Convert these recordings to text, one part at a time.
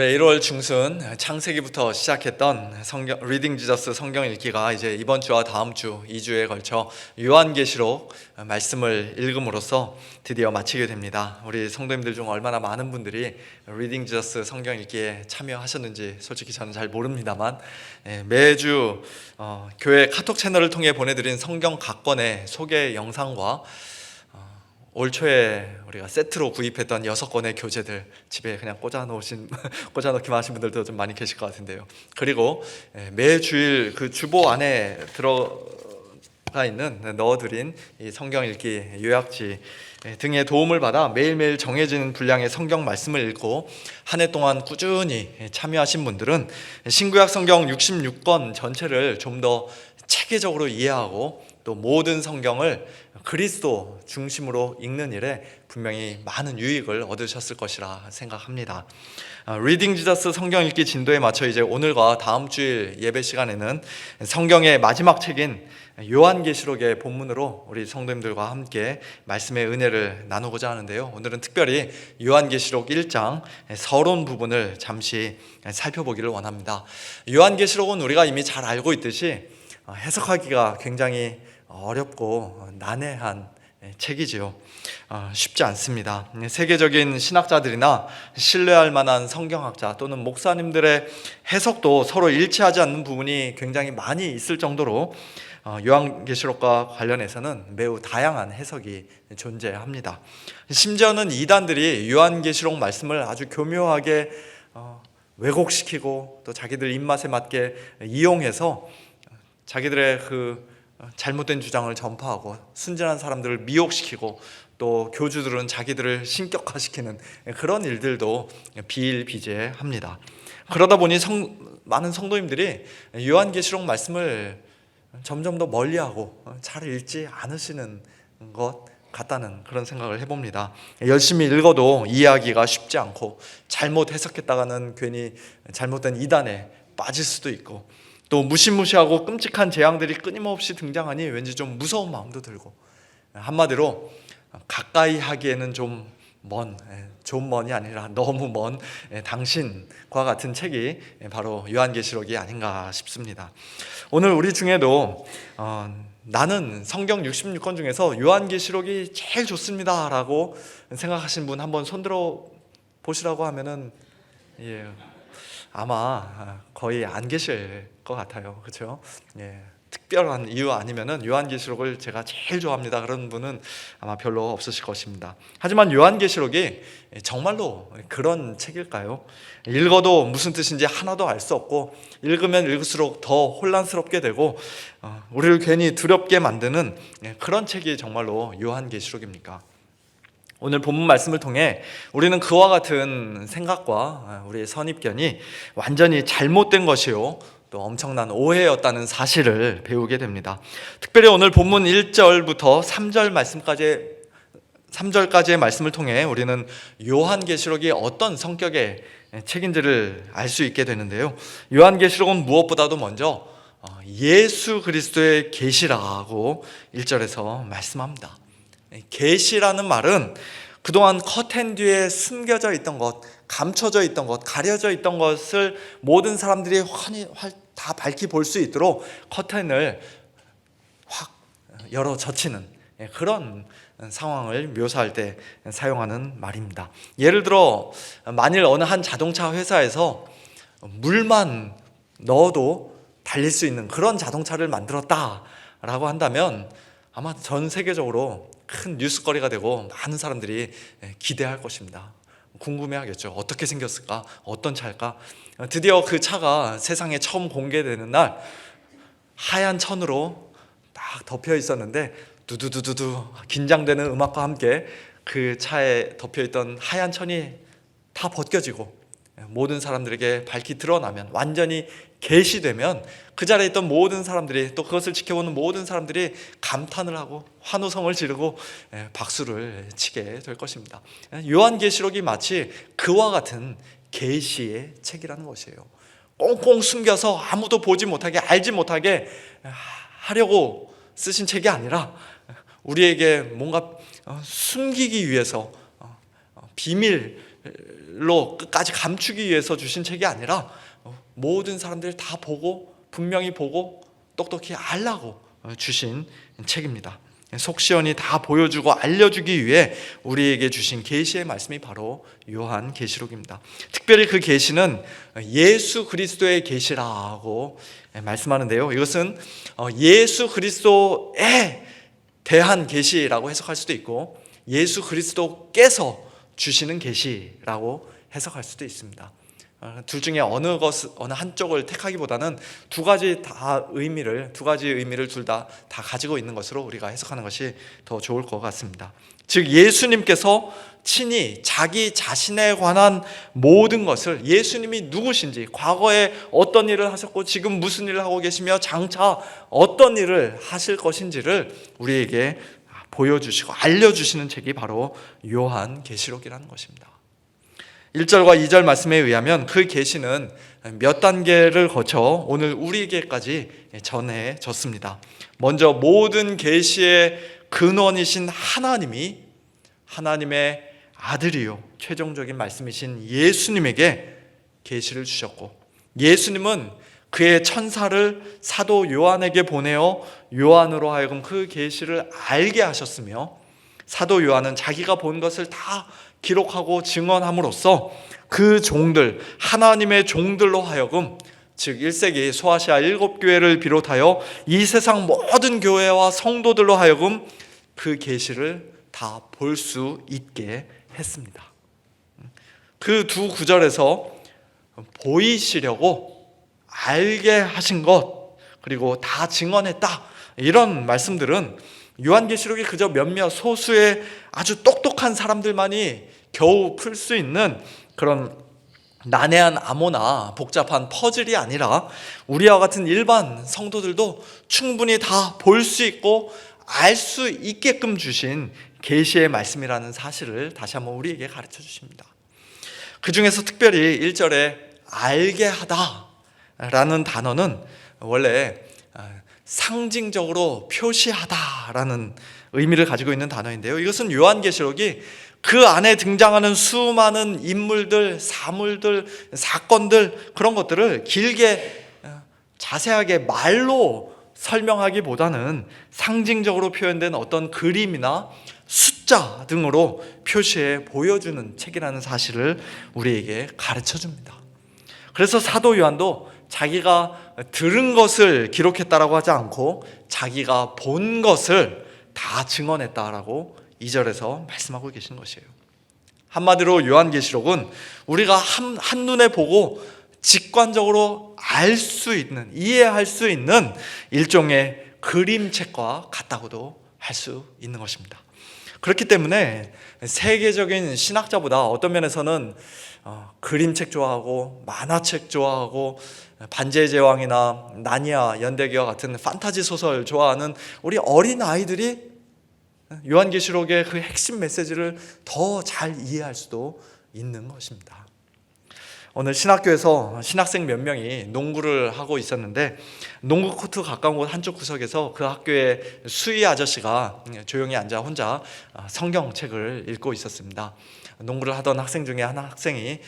올해 1월 중순 창세기부터 시작했던 성경 리딩 지저스 성경 읽기가 이제 이번 주와 다음 주 2주에 걸쳐 요한계시록 말씀을 읽음으로써 드디어 마치게 됩니다. 우리 성도님들 중 얼마나 많은 분들이 리딩 지저스 성경 읽기에 참여하셨는지 솔직히 저는 잘 모릅니다만 예, 매주 어, 교회 카톡 채널을 통해 보내드린 성경 각 권의 소개 영상과 올 초에 우리가 세트로 구입했던 여섯 권의 교재들 집에 그냥 꽂아 놓으신 꽂아 놓기만 하신 분들도 좀 많이 계실 것 같은데요. 그리고 예, 매 주일 그 주보 안에 들어가 있는 넣어드린 이 성경 읽기 요약지 예, 등의 도움을 받아 매일매일 정해진 분량의 성경 말씀을 읽고 한 해 동안 꾸준히 참여하신 분들은 신구약 성경 66권 전체를 좀 더 체계적으로 이해하고 또 모든 성경을 그리스도 중심으로 읽는 일에 분명히 많은 유익을 얻으셨을 것이라 생각합니다. 리딩 지저스 성경 읽기 진도에 맞춰 이제 오늘과 다음 주일 예배 시간에는 성경의 마지막 책인 요한계시록의 본문으로 우리 성도님들과 함께 말씀의 은혜를 나누고자 하는데요. 오늘은 특별히 요한계시록 1장 서론 부분을 잠시 살펴보기를 원합니다. 요한계시록은 우리가 이미 잘 알고 있듯이 해석하기가 굉장히 어렵고 난해한 책이지요. 어, 쉽지 않습니다. 세계적인 신학자들이나 신뢰할 만한 성경학자 또는 목사님들의 해석도 서로 일치하지 않는 부분이 굉장히 많이 있을 정도로 어, 요한계시록과 관련해서는 매우 다양한 해석이 존재합니다. 심지어는 이단들이 요한계시록 말씀을 아주 교묘하게 어, 왜곡시키고 또 자기들 입맛에 맞게 이용해서 자기들의 그 잘못된 주장을 전파하고 순진한 사람들을 미혹시키고 또 교주들은 자기들을 신격화시키는 그런 일들도 비일비재합니다. 그러다 보니 성, 많은 성도님들이 요한계시록 말씀을 점점 더 멀리하고 잘 읽지 않으시는 것 같다는 그런 생각을 해봅니다. 열심히 읽어도 이해하기가 쉽지 않고 잘못 해석했다가는 괜히 잘못된 이단에 빠질 수도 있고 또 무시무시하고 끔찍한 재앙들이 끊임없이 등장하니 왠지 좀 무서운 마음도 들고 한마디로 가까이 하기에는 좀 먼, 좀 먼이 아니라 너무 먼 당신과 같은 책이 바로 요한계시록이 아닌가 싶습니다. 오늘 우리 중에도 어, 나는 성경 66권 중에서 요한계시록이 제일 좋습니다라고 생각하신 분 한번 손들어 보시라고 하면은 예, 아마 거의 안 계실 것 같아요. 그렇죠? 예. 특별한 이유 아니면은 요한계시록을 제가 제일 좋아합니다. 그런 분은 아마 별로 없으실 것입니다. 하지만 요한계시록이 정말로 그런 책일까요? 읽어도 무슨 뜻인지 하나도 알 수 없고 읽으면 읽을수록 더 혼란스럽게 되고 어, 우리를 괜히 두렵게 만드는 그런 책이 정말로 요한계시록입니까? 오늘 본문 말씀을 통해 우리는 그와 같은 생각과 우리의 선입견이 완전히 잘못된 것이요. 또 엄청난 오해였다는 사실을 배우게 됩니다. 특별히 오늘 본문 1절부터 3절 말씀까지 3절까지의 말씀을 통해 우리는 요한계시록이 어떤 성격의 책인지를 알 수 있게 되는데요. 요한계시록은 무엇보다도 먼저 예수 그리스도의 계시라고 1절에서 말씀합니다. 계시라는 말은 그동안 커튼 뒤에 숨겨져 있던 것, 감춰져 있던 것, 가려져 있던 것을 모든 사람들이 환히 다 밝히 볼 수 있도록 커튼을 확 열어 젖히는 예, 그런 상황을 묘사할 때 사용하는 말입니다. 예를 들어 만일 어느 한 자동차 회사에서 물만 넣어도 달릴 수 있는 그런 자동차를 만들었다라고 한다면 아마 전 세계적으로 큰 뉴스거리가 되고 많은 사람들이 기대할 것입니다. 궁금해하겠죠. 어떻게 생겼을까? 어떤 차일까? 드디어 그 차가 세상에 처음 공개되는 날 하얀 천으로 딱 덮여 있었는데 두두두두두 긴장되는 음악과 함께 그 차에 덮여 있던 하얀 천이 다 벗겨지고 모든 사람들에게 밝히 드러나면 완전히 계시되면 그 자리에 있던 모든 사람들이 또 그것을 지켜보는 모든 사람들이 감탄을 하고 환호성을 지르고 예, 박수를 치게 될 것입니다. 요한계시록이 마치 그와 같은 계시의 책이라는 것이에요. 꽁꽁 숨겨서 아무도 보지 못하게 알지 못하게 하려고 쓰신 책이 아니라 우리에게 뭔가 어, 숨기기 위해서 어, 어, 비밀 끝까지 감추기 위해서 주신 책이 아니라 어, 모든 사람들이 다 보고 분명히 보고 똑똑히 알라고 어, 주신 책입니다. 속 시원히 다 보여주고 알려주기 위해 우리에게 주신 계시의 말씀이 바로 요한 계시록입니다. 특별히 그 계시는 예수 그리스도의 계시라고 말씀하는데요. 이것은 어, 예수 그리스도에 대한 계시라고 해석할 수도 있고 예수 그리스도께서 주시는 계시라고 해석할 수도 있습니다. 어, 둘 중에 어느 것 어느 한쪽을 택하기보다는 두 가지 다 의미를 두 가지 의미를 둘다다 가지고 있는 것으로 우리가 해석하는 것이 더 좋을 것 같습니다. 즉 예수님께서 친히 자기 자신에 관한 모든 것을 예수님이 누구신지 과거에 어떤 일을 하셨고 지금 무슨 일을 하고 계시며 장차 어떤 일을 하실 것인지를 우리에게 보여주시고 알려주시는 책이 바로 요한 계시록이라는 것입니다. 1절과 2절 말씀에 의하면 그 계시는 몇 단계를 거쳐 오늘 우리에게까지 전해졌습니다. 먼저 모든 계시의 근원이신 하나님이 하나님의 아들이요 최종적인 말씀이신 예수님에게 계시를 주셨고 예수님은 그의 천사를 사도 요한에게 보내어 요한으로 하여금 그 계시를 알게 하셨으며 사도 요한은 자기가 본 것을 다 기록하고 증언함으로써 그 종들 하나님의 종들로 하여금 즉 1세기 소아시아 일곱 교회를 비롯하여 이 세상 모든 교회와 성도들로 하여금 그 계시를 다 볼 수 있게 했습니다. 그 두 구절에서 보이시려고 알게 하신 것 그리고 다 증언했다 이런 말씀들은 요한계시록이 그저 몇몇 소수의 아주 똑똑한 사람들만이 겨우 풀 수 있는 그런 난해한 암호나 복잡한 퍼즐이 아니라 우리와 같은 일반 성도들도 충분히 다 볼 수 있고 알 수 있게끔 주신 계시의 말씀이라는 사실을 다시 한번 우리에게 가르쳐 주십니다. 그 중에서 특별히 1절에 알게 하다 라는 단어는 원래 상징적으로 표시하다라는 의미를 가지고 있는 단어인데요. 이것은 요한계시록이 그 안에 등장하는 수많은 인물들, 사물들, 사건들 그런 것들을 길게 자세하게 말로 설명하기보다는 상징적으로 표현된 어떤 그림이나 숫자 등으로 표시해 보여주는 책이라는 사실을 우리에게 가르쳐 줍니다. 그래서 사도 요한도 자기가 들은 것을 기록했다라고 하지 않고 자기가 본 것을 다 증언했다라고 2절에서 말씀하고 계신 것이에요. 한마디로 요한계시록은 우리가 한, 한눈에 보고 직관적으로 알 수 있는, 이해할 수 있는 일종의 그림책과 같다고도 할 수 있는 것입니다. 그렇기 때문에 세계적인 신학자보다 어떤 면에서는 어, 그림책 좋아하고 만화책 좋아하고 반지의 제왕이나 나니아 연대기와 같은 판타지 소설 좋아하는 우리 어린 아이들이 요한계시록의 그 핵심 메시지를 더 잘 이해할 수도 있는 것입니다. 오늘 신학교에서 신학생 몇 명이 농구를 하고 있었는데 농구 코트 가까운 곳 한쪽 구석에서 그 학교의 수희 아저씨가 조용히 앉아 혼자 성경책을 읽고 있었습니다. 농구를 하던 학생 중에 한 학생이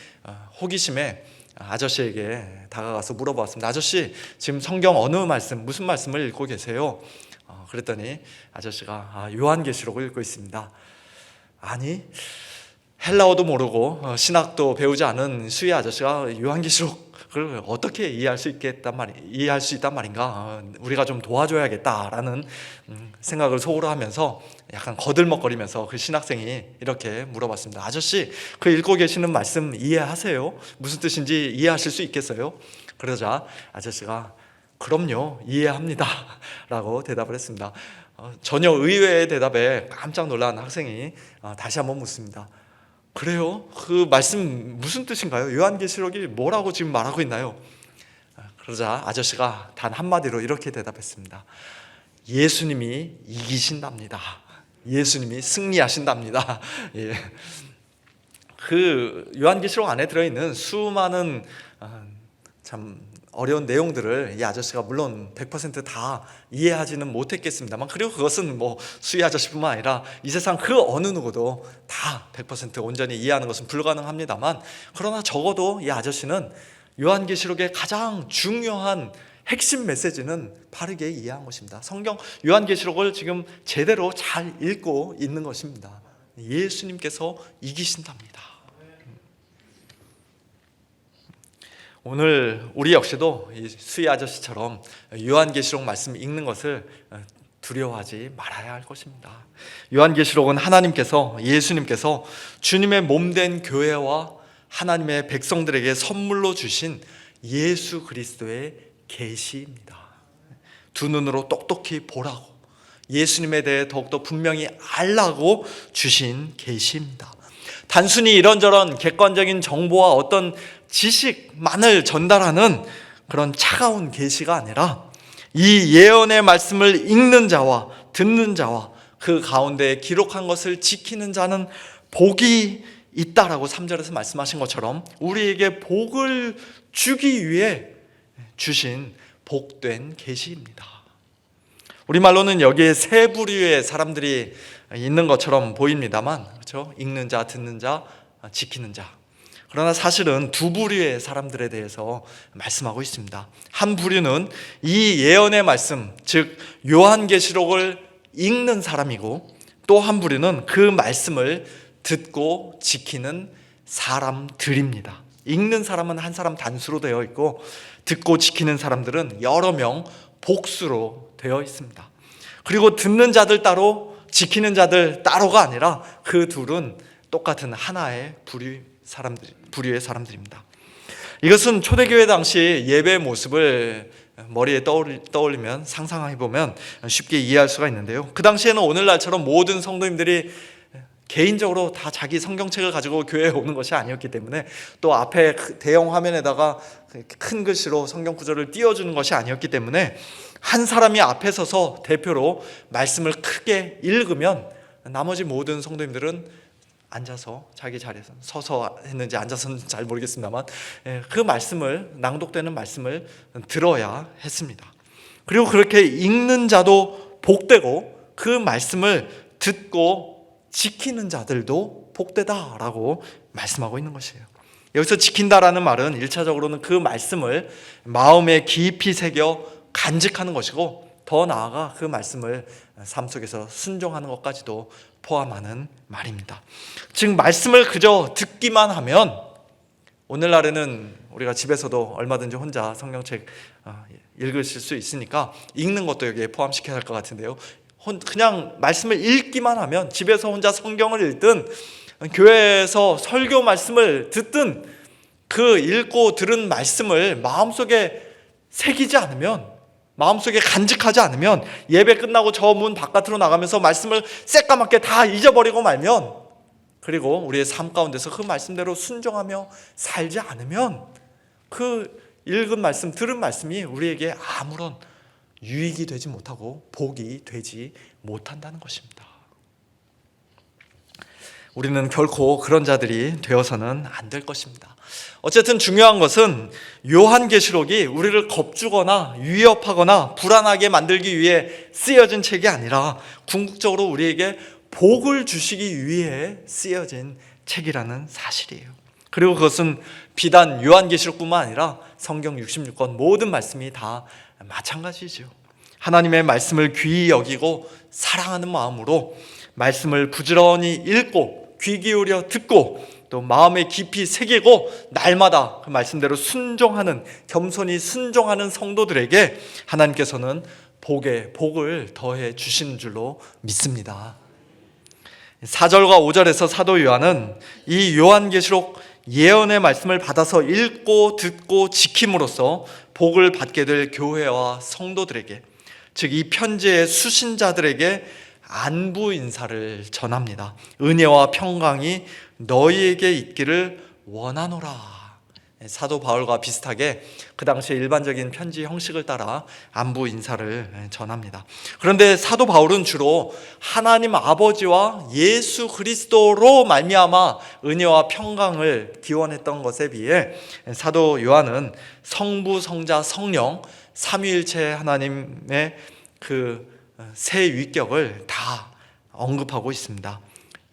호기심에 아저씨에게 다가가서 물어보았습니다. 아저씨, 지금 성경 어느 말씀, 무슨 말씀을 읽고 계세요? 어, 그랬더니 아저씨가 아, 요한계시록을 읽고 있습니다. 아니, 헬라어도 모르고 어, 신학도 배우지 않은 수희 아저씨가 요한계시록을 어떻게 이해할 수 있겠단 말 이해할 수 있단 말인가? 어, 우리가 좀 도와줘야겠다라는 음, 생각을 속으로 하면서 약간 거들먹거리면서 그 신학생이 이렇게 물어봤습니다. 아저씨, 그 읽고 계시는 말씀 이해하세요? 무슨 뜻인지 이해하실 수 있겠어요? 그러자 아저씨가 그럼요, 이해합니다. 라고 대답을 했습니다. 어, 전혀 의외의 대답에 깜짝 놀란 학생이 어, 다시 한번 묻습니다. 그래요? 그 말씀 무슨 뜻인가요? 요한계시록이 뭐라고 지금 말하고 있나요? 아, 그러자 아저씨가 단 한마디로 이렇게 대답했습니다. 예수님이 이기신답니다. 예수님이 승리하신답니다. 예. 그 요한계시록 안에 들어있는 수많은 아, 참 어려운 내용들을 이 아저씨가 물론 100%다 이해하지는 못했겠습니다만 그리고 그것은 뭐 수희 아저씨뿐만 아니라 이 세상 그 어느 누구도 다 100% 온전히 이해하는 것은 불가능합니다만 그러나 적어도 이 아저씨는 요한계시록의 가장 중요한 핵심 메시지는 바르게 이해한 것입니다. 성경 요한계시록을 지금 제대로 잘 읽고 있는 것입니다. 예수님께서 이기신답니다. 오늘 우리 역시도 이 수희 아저씨처럼 요한계시록 말씀 읽는 것을 두려워하지 말아야 할 것입니다. 요한계시록은 하나님께서 예수님께서 주님의 몸된 교회와 하나님의 백성들에게 선물로 주신 예수 그리스도의 계시입니다. 두 눈으로 똑똑히 보라고 예수님에 대해 더욱더 분명히 알라고 주신 계시입니다. 단순히 이런저런 객관적인 정보와 어떤 지식만을 전달하는 그런 차가운 계시가 아니라 이 예언의 말씀을 읽는 자와 듣는 자와 그 가운데 기록한 것을 지키는 자는 복이 있다라고 3절에서 말씀하신 것처럼 우리에게 복을 주기 위해 주신 복된 계시입니다. 우리말로는 여기에 세 부류의 사람들이 있는 것처럼 보입니다만 그렇죠? 읽는 자, 듣는 자, 지키는 자. 그러나 사실은 두 부류의 사람들에 대해서 말씀하고 있습니다. 한 부류는 이 예언의 말씀, 즉 요한계시록을 읽는 사람이고 또 한 부류는 그 말씀을 듣고 지키는 사람들입니다. 읽는 사람은 한 사람 단수로 되어 있고 듣고 지키는 사람들은 여러 명 복수로 되어 있습니다. 그리고 듣는 자들 따로 지키는 자들 따로가 아니라 그 둘은 똑같은 하나의 부류 사람들 부류의 사람들입니다. 이것은 초대교회 당시 예배 모습을 머리에 떠올리, 면 상상해 보면 쉽게 이해할 수가 있는데요. 그 당시에는 오늘날처럼 모든 성도님들이 개인적으로 다 자기 성경책을 가지고 교회에 오는 것이 아니었기 때문에 또 앞에 대형 화면에다가 큰 글씨로 성경 구절을 띄워주는 것이 아니었기 때문에 한 사람이 앞에 서서 대표로 말씀을 크게 읽으면 나머지 모든 성도님들은 앉아서 자기 자리에서 서서 했는지 앉아서는 잘 모르겠습니다만 예, 그 말씀을 낭독되는 말씀을 들어야 했습니다. 그리고 그렇게 읽는 자도 복되고 그 말씀을 듣고 지키는 자들도 복되다라고 말씀하고 있는 것이에요. 여기서 지킨다라는 말은 일차적으로는 그 말씀을 마음에 깊이 새겨 간직하는 것이고 더 나아가 그 말씀을 삶 속에서 순종하는 것까지도 포함하는 말입니다. 즉 말씀을 그저 듣기만 하면 오늘날에는 우리가 집에서도 얼마든지 혼자 성경책 어, 읽으실 수 있으니까 읽는 것도 여기에 포함시켜야 할 것 같은데요. 그냥 말씀을 읽기만 하면 집에서 혼자 성경을 읽든 교회에서 설교 말씀을 듣든 그 읽고 들은 말씀을 마음속에 새기지 않으면 마음속에 간직하지 않으면 예배 끝나고 저 문 바깥으로 나가면서 말씀을 새까맣게 다 잊어버리고 말면 그리고 우리의 삶 가운데서 그 말씀대로 순종하며 살지 않으면 그 읽은 말씀, 들은 말씀이 우리에게 아무런 유익이 되지 못하고 복이 되지 못한다는 것입니다. 우리는 결코 그런 자들이 되어서는 안 될 것입니다. 어쨌든 중요한 것은 요한계시록이 우리를 겁주거나 위협하거나 불안하게 만들기 위해 쓰여진 책이 아니라 궁극적으로 우리에게 복을 주시기 위해 쓰여진 책이라는 사실이에요. 그리고 그것은 비단 요한계시록뿐만 아니라 성경 66권 모든 말씀이 다 마찬가지죠. 하나님의 말씀을 귀히 여기고 사랑하는 마음으로 말씀을 부지런히 읽고 귀 기울여 듣고 또 마음에 깊이 새기고 날마다 그 말씀대로 순종하는 겸손히 순종하는 성도들에게 하나님께서는 복에 복을 더해 주시는 줄로 믿습니다. 4절과 5절에서 사도 요한은 이 요한계시록 예언의 말씀을 받아서 읽고 듣고 지킴으로써 복을 받게 될 교회와 성도들에게 즉 이 편지의 수신자들에게 안부 인사를 전합니다. 은혜와 평강이 너희에게 있기를 원하노라. 사도 바울과 비슷하게 그 당시에 일반적인 편지 형식을 따라 안부 인사를 전합니다. 그런데 사도 바울은 주로 하나님 아버지와 예수 그리스도로 말미암아 은혜와 평강을 기원했던 것에 비해 사도 요한은 성부, 성자, 성령 삼위일체 하나님의 그 세 위격을 다 언급하고 있습니다.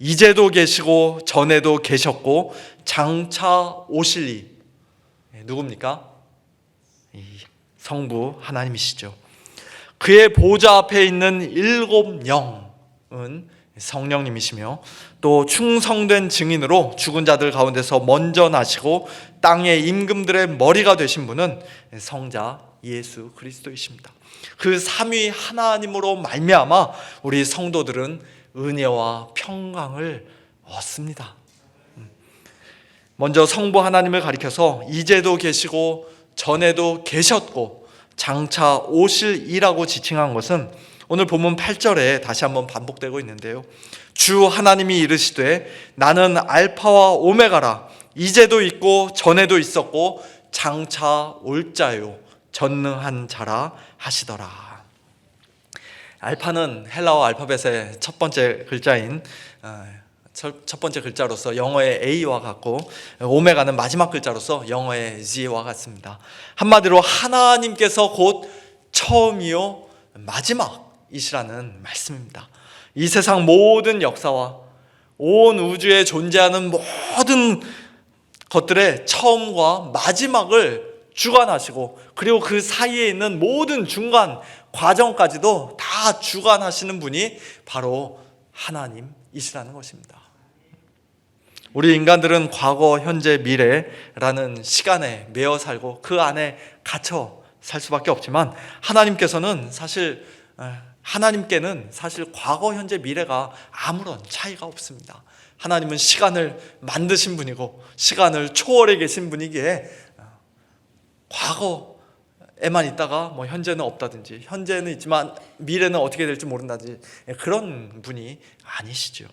이제도 계시고 전에도 계셨고 장차 오실리 누굽니까? 이 성부 하나님이시죠. 그의 보좌 앞에 있는 일곱 영은 성령님이시며 또 충성된 증인으로 죽은 자들 가운데서 먼저 나시고 땅의 임금들의 머리가 되신 분은 성자 예수 그리스도이십니다. 그 삼위 하나님으로 말미암아 우리 성도들은 은혜와 평강을 얻습니다. 먼저 성부 하나님을 가리켜서 이제도 계시고 전에도 계셨고 장차 오실 이라고 지칭한 것은 오늘 본문 8절에 다시 한번 반복되고 있는데요. 주 하나님이 이르시되 나는 알파와 오메가라 이제도 있고 전에도 있었고 장차 올 자요 전능한 자라 하시더라. 알파는 헬라어 알파벳의 첫 번째 글자인 어, 첫 번째 글자로서 영어의 A와 같고 오메가는 마지막 글자로서 영어의 Z와 같습니다. 한마디로 하나님께서 곧 처음이요 마지막이시라는 말씀입니다. 이 세상 모든 역사와 온 우주에 존재하는 모든 것들의 처음과 마지막을 주관하시고 그리고 그 사이에 있는 모든 중간 과정까지도 다 주관하시는 분이 바로 하나님이시라는 것입니다. 우리 인간들은 과거, 현재, 미래라는 시간에 매여 살고 그 안에 갇혀 살 수밖에 없지만 하나님께서는 사실 하나님께는 사실 과거, 현재, 미래가 아무런 차이가 없습니다. 하나님은 시간을 만드신 분이고 시간을 초월해 계신 분이기에 과거에만 있다가 뭐 현재는 없다든지 현재는 있지만 미래는 어떻게 될지 모른다든지 그런 분이 아니시죠.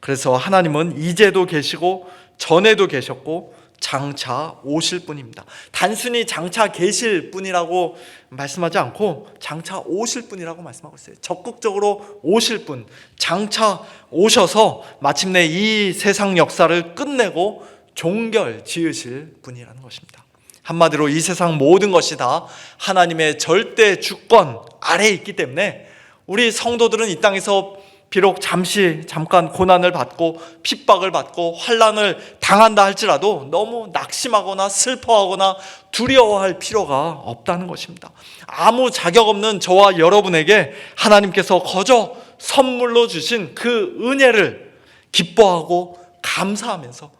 그래서 하나님은 이제도 계시고 전에도 계셨고 장차 오실 분입니다. 단순히 장차 계실 분이라고 말씀하지 않고 장차 오실 분이라고 말씀하고 있어요. 적극적으로 오실 분, 장차 오셔서 마침내 이 세상 역사를 끝내고 종결 지으실 분이라는 것입니다. 한마디로 이 세상 모든 것이 다 하나님의 절대 주권 아래에 있기 때문에 우리 성도들은 이 땅에서 비록 잠시 잠깐 고난을 받고 핍박을 받고 환란을 당한다 할지라도 너무 낙심하거나 슬퍼하거나 두려워할 필요가 없다는 것입니다. 아무 자격 없는 저와 여러분에게 하나님께서 거저 선물로 주신 그 은혜를 기뻐하고 감사하면서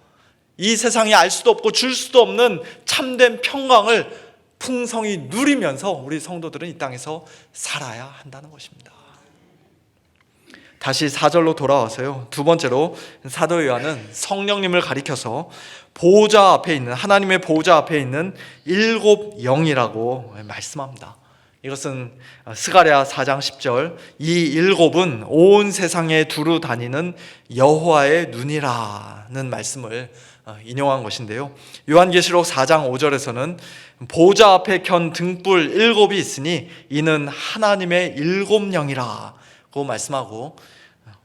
이 세상에 알 수도 없고 줄 수도 없는 참된 평강을 풍성히 누리면서 우리 성도들은 이 땅에서 살아야 한다는 것입니다. 다시 4절로 돌아와서요. 두 번째로 사도 요한은 성령님을 가리켜서 보호자 앞에 있는 하나님의 보호자 앞에 있는 일곱 영이라고 말씀합니다. 이것은 스가랴 4장 10절 이 일곱은 온 세상에 두루 다니는 여호와의 눈이라는 말씀을 인용한 것인데요. 요한계시록 4장 5절에서는 보좌 앞에 켠 등불 일곱이 있으니 이는 하나님의 일곱 영이라고 말씀하고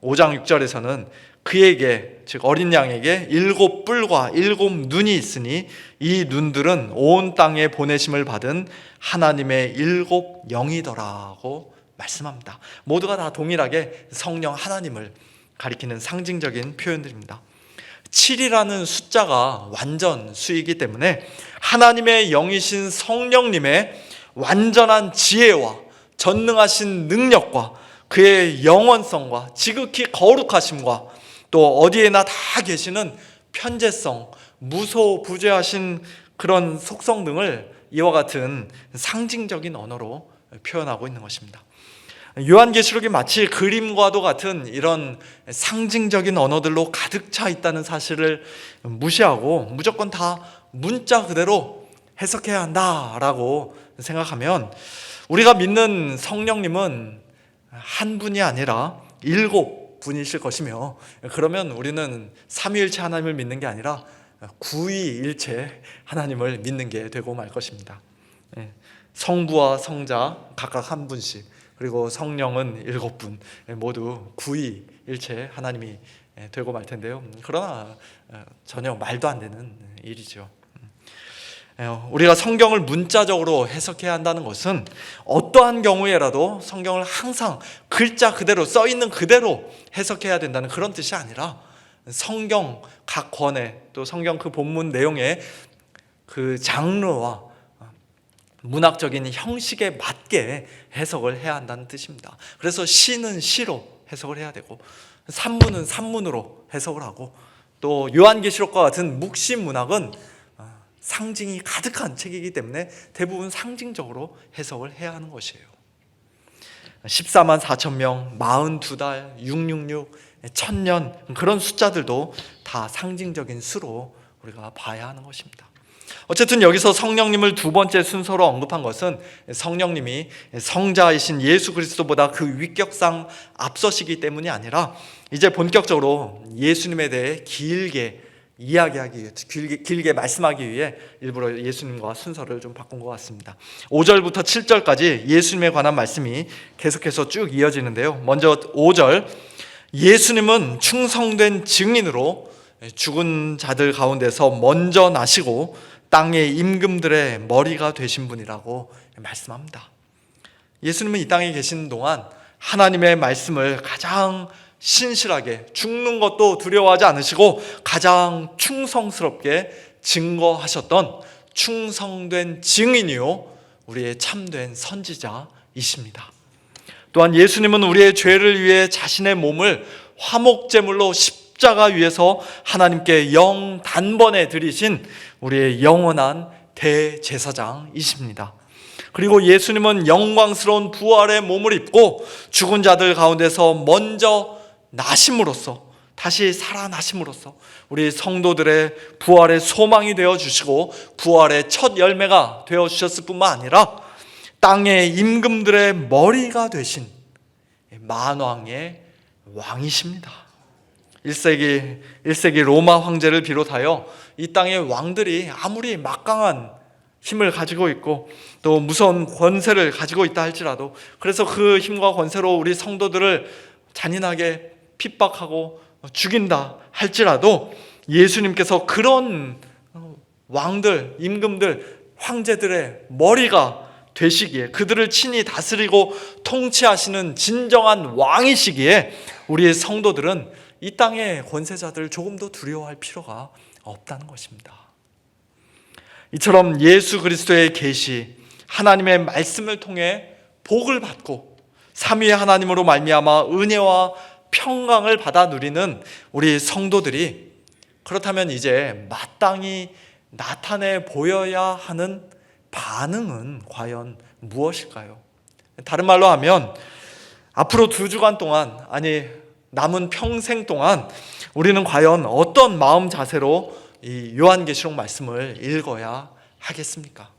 5장 6절에서는 그에게 즉 어린 양에게 일곱 뿔과 일곱 눈이 있으니 이 눈들은 온 땅에 보내심을 받은 하나님의 일곱 영이더라고 말씀합니다. 모두가 다 동일하게 성령 하나님을 가리키는 상징적인 표현들입니다. 7이라는 숫자가 완전 수이기 때문에 하나님의 영이신 성령님의 완전한 지혜와 전능하신 능력과 그의 영원성과 지극히 거룩하심과 또 어디에나 다 계시는 편재성, 무소부재하신 그런 속성 등을 이와 같은 상징적인 언어로 표현하고 있는 것입니다. 요한계시록이 마치 그림과도 같은 이런 상징적인 언어들로 가득 차 있다는 사실을 무시하고 무조건 다 문자 그대로 해석해야 한다라고 생각하면 우리가 믿는 성령님은 한 분이 아니라 일곱 분이실 것이며 그러면 우리는 삼위일체 하나님을 믿는 게 아니라 구위일체 하나님을 믿는 게 되고 말 것입니다. 예, 성부와 성자 각각 한 분씩 그리고 성령은 일곱 분 예, 모두 구위일체 하나님이 예, 되고 말 텐데요. 그러나 어, 전혀 말도 안 되는 일이죠. 예, 우리가 성경을 문자적으로 해석해야 한다는 것은 어떠한 경우에라도 성경을 항상 글자 그대로 써 있는 그대로 해석해야 된다는 그런 뜻이 아니라 성경 각 권에 또 성경 그 본문 내용의 그 장르와 문학적인 형식에 맞게 해석을 해야 한다는 뜻입니다. 그래서 시는 시로 해석을 해야 되고 산문은 산문으로 해석을 하고 또 요한계시록과 같은 묵시 문학은 어, 상징이 가득한 책이기 때문에 대부분 상징적으로 해석을 해야 하는 것이에요. 14만 4천 명, 42달, 666, 천년 그런 숫자들도 다 상징적인 수로 우리가 봐야 하는 것입니다. 어쨌든 여기서 성령님을 두 번째 순서로 언급한 것은 성령님이 성자이신 예수 그리스도보다 그 위격상 앞서시기 때문이 아니라 이제 본격적으로 예수님에 대해 길게 이야기하기 위해 길게, 길게 말씀하기 위해 일부러 예수님과 순서를 좀 바꾼 것 같습니다. 5절부터 7절까지 예수님에 관한 말씀이 계속해서 쭉 이어지는데요. 먼저 5절 예수님은 충성된 증인으로 죽은 자들 가운데서 먼저 나시고 땅의 임금들의 머리가 되신 분이라고 말씀합니다. 예수님은 이 땅에 계신 동안 하나님의 말씀을 가장 신실하게 죽는 것도 두려워하지 않으시고 가장 충성스럽게 증거하셨던 충성된 증인이요 우리의 참된 선지자이십니다. 또한 예수님은 우리의 죄를 위해 자신의 몸을 화목제물로 십 자가 위에서 하나님께 영 단번에 드리신 우리의 영원한 대제사장이십니다. 그리고 예수님은 영광스러운 부활의 몸을 입고 죽은 자들 가운데서 먼저 나심으로써 다시 살아나심으로써 우리 성도들의 부활의 소망이 되어 주시고 부활의 첫 열매가 되어 주셨을 뿐만 아니라 땅의 임금들의 머리가 되신 만왕의 왕이십니다. 1세기 1세기 로마 황제를 비롯하여 이 땅의 왕들이 아무리 막강한 힘을 가지고 있고 또 무서운 권세를 가지고 있다 할지라도 그래서 그 힘과 권세로 우리 성도들을 잔인하게 핍박하고 죽인다 할지라도 예수님께서 그런 왕들, 임금들, 황제들의 머리가 되시기에 그들을 친히 다스리고 통치하시는 진정한 왕이시기에 우리의 성도들은 이 땅의 권세자들 조금도 두려워할 필요가 없다는 것입니다. 이처럼 예수 그리스도의 계시 하나님의 말씀을 통해 복을 받고 삼위의 하나님으로 말미암아 은혜와 평강을 받아 누리는 우리 성도들이 그렇다면 이제 마땅히 나타내 보여야 하는 반응은 과연 무엇일까요? 다른 말로 하면 앞으로 두 주간 동안 아니 남은 평생 동안 우리는 과연 어떤 마음 자세로 이 요한계시록 말씀을 읽어야 하겠습니까?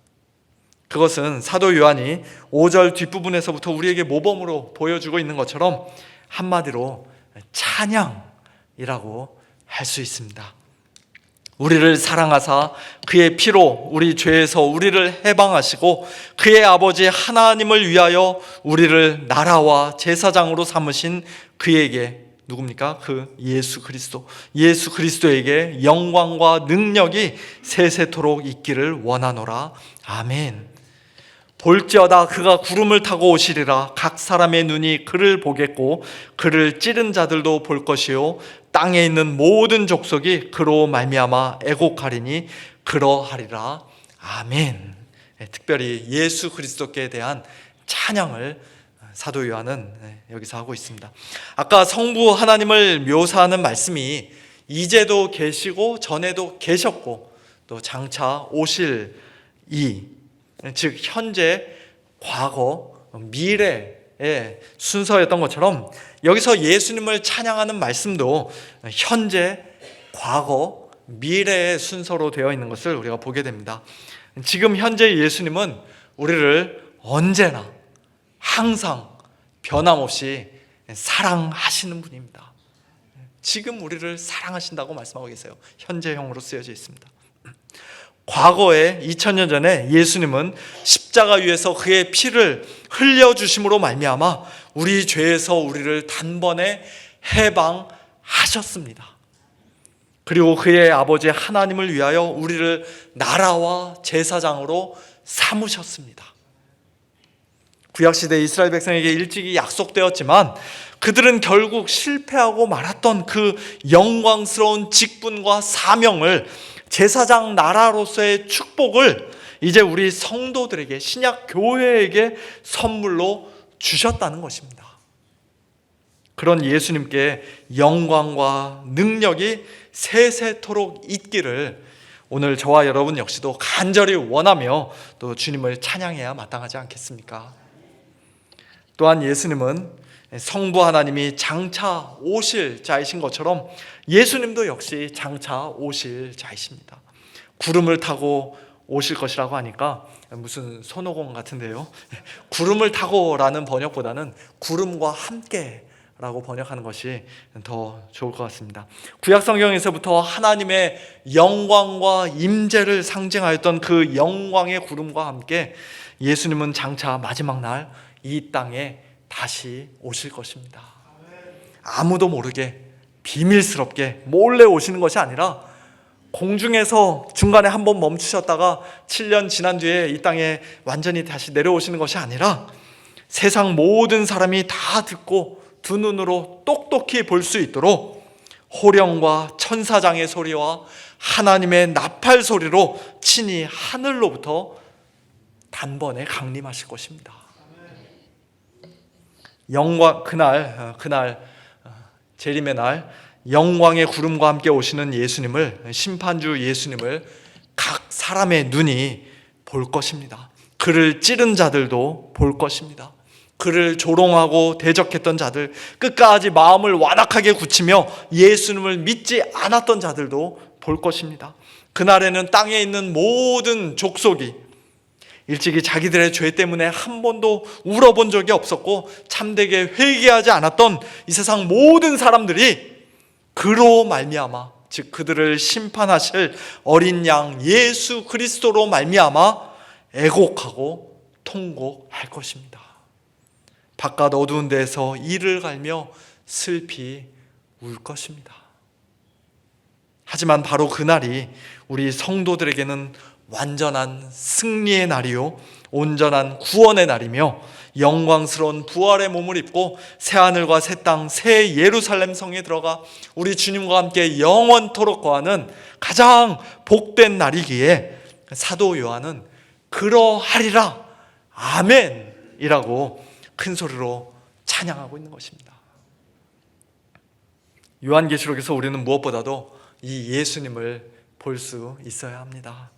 그것은 사도 요한이 5절 뒷부분에서부터 우리에게 모범으로 보여주고 있는 것처럼 한마디로 찬양이라고 할 수 있습니다. 우리를 사랑하사 그의 피로 우리 죄에서 우리를 해방하시고 그의 아버지 하나님을 위하여 우리를 나라와 제사장으로 삼으신 그에게 누굽니까? 그 예수 그리스도. 예수 그리스도에게 영광과 능력이 세세토록 있기를 원하노라. 아멘. 볼지어다 그가 구름을 타고 오시리라 각 사람의 눈이 그를 보겠고 그를 찌른 자들도 볼 것이요 땅에 있는 모든 족속이 그로 말미암아 애곡하리니 그러하리라 아멘. 네, 특별히 예수 그리스도께 대한 찬양을 사도 요한은 네, 여기서 하고 있습니다. 아까 성부 하나님을 묘사하는 말씀이 이제도 계시고 전에도 계셨고 또 장차 오실 이 즉 현재, 과거, 미래의 순서였던 것처럼 여기서 예수님을 찬양하는 말씀도 현재, 과거, 미래의 순서로 되어 있는 것을 우리가 보게 됩니다. 지금 현재 예수님은 우리를 언제나 항상 변함없이 사랑하시는 분입니다. 지금 우리를 사랑하신다고 말씀하고 계세요. 현재형으로 쓰여져 있습니다. 과거에 2000년 전에 예수님은 십자가 위에서 그의 피를 흘려 주심으로 말미암아 우리 죄에서 우리를 단번에 해방하셨습니다. 그리고 그의 아버지 하나님을 위하여 우리를 나라와 제사장으로 삼으셨습니다. 구약 시대 이스라엘 백성에게 일찍이 약속되었지만 그들은 결국 실패하고 말았던 그 영광스러운 직분과 사명을 제사장 나라로서의 축복을 이제 우리 성도들에게 신약 교회에게 선물로 주셨다는 것입니다. 그런 예수님께 영광과 능력이 세세토록 있기를 오늘 저와 여러분 역시도 간절히 원하며 또 주님을 찬양해야 마땅하지 않겠습니까? 또한 예수님은 성부 하나님이 장차 오실 자이신 것처럼 예수님도 역시 장차 오실 자이십니다. 구름을 타고 오실 것이라고 하니까 무슨 손오공 같은데요. 구름을 타고라는 번역보다는 구름과 함께 라고 번역하는 것이 더 좋을 것 같습니다. 구약 성경에서부터 하나님의 영광과 임재를 상징하였던 그 영광의 구름과 함께 예수님은 장차 마지막 날 이 땅에 다시 오실 것입니다. 아무도 모르게 비밀스럽게 몰래 오시는 것이 아니라 공중에서 중간에 한 번 멈추셨다가 7년 지난 뒤에 이 땅에 완전히 다시 내려오시는 것이 아니라 세상 모든 사람이 다 듣고 두 눈으로 똑똑히 볼 수 있도록 호령과 천사장의 소리와 하나님의 나팔 소리로 친히 하늘로부터 단번에 강림하실 것입니다. 영광 그날 어, 그날 어, 재림의 날 영광의 구름과 함께 오시는 예수님을 심판주 예수님을 각 사람의 눈이 볼 것입니다. 그를 찌른 자들도 볼 것입니다. 그를 조롱하고 대적했던 자들, 끝까지 마음을 완악하게 굳히며 예수님을 믿지 않았던 자들도 볼 것입니다. 그날에는 땅에 있는 모든 족속이 일찍이 자기들의 죄 때문에 한 번도 울어본 적이 없었고 참되게 회개하지 않았던 이 세상 모든 사람들이 그로 말미암아 즉 그들을 심판하실 어린 양 예수 그리스도로 말미암아 애곡하고 통곡할 것입니다. 바깥 어두운 데서 이를 갈며 슬피 울 것입니다. 하지만 바로 그날이 우리 성도들에게는 완전한 승리의 날이요 온전한 구원의 날이며 영광스러운 부활의 몸을 입고 새 하늘과 새 땅, 새 예루살렘 성에 들어가 우리 주님과 함께 영원토록 거하는 가장 복된 날이기에 사도 요한은 그러하리라 아멘이라고 큰 소리로 찬양하고 있는 것입니다. 요한계시록에서 우리는 무엇보다도 이 예수님을 볼 수 있어야 합니다.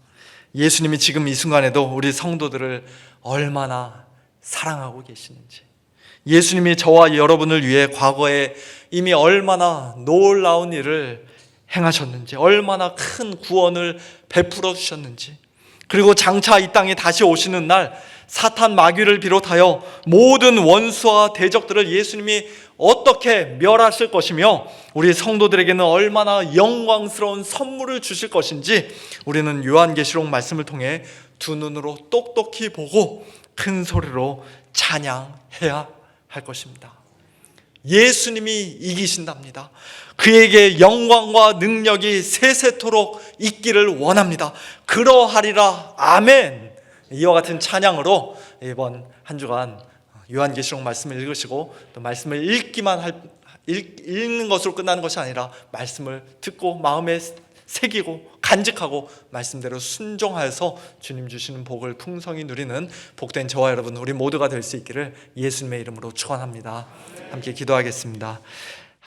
예수님이 지금 이 순간에도 우리 성도들을 얼마나 사랑하고 계시는지, 예수님이 저와 여러분을 위해 과거에 이미 얼마나 놀라운 일을 행하셨는지, 얼마나 큰 구원을 베풀어 주셨는지, 그리고 장차 이 땅에 다시 오시는 날 사탄 마귀를 비롯하여 모든 원수와 대적들을 예수님이 어떻게 멸하실 것이며 우리 성도들에게는 얼마나 영광스러운 선물을 주실 것인지 우리는 요한계시록 말씀을 통해 두 눈으로 똑똑히 보고 큰 소리로 찬양해야 할 것입니다. 예수님이 이기신답니다. 그에게 영광과 능력이 세세토록 있기를 원합니다. 그러하리라. 아멘. 이와 같은 찬양으로 이번 한 주간 요한계시록 말씀을 읽으시고 또 말씀을 읽기만 할 읽, 읽는 것으로 끝나는 것이 아니라 말씀을 듣고 마음에 새기고 간직하고 말씀대로 순종하여서 주님 주시는 복을 풍성히 누리는 복된 저와 여러분 우리 모두가 될 수 있기를 예수님의 이름으로 축원합니다. 함께 기도하겠습니다.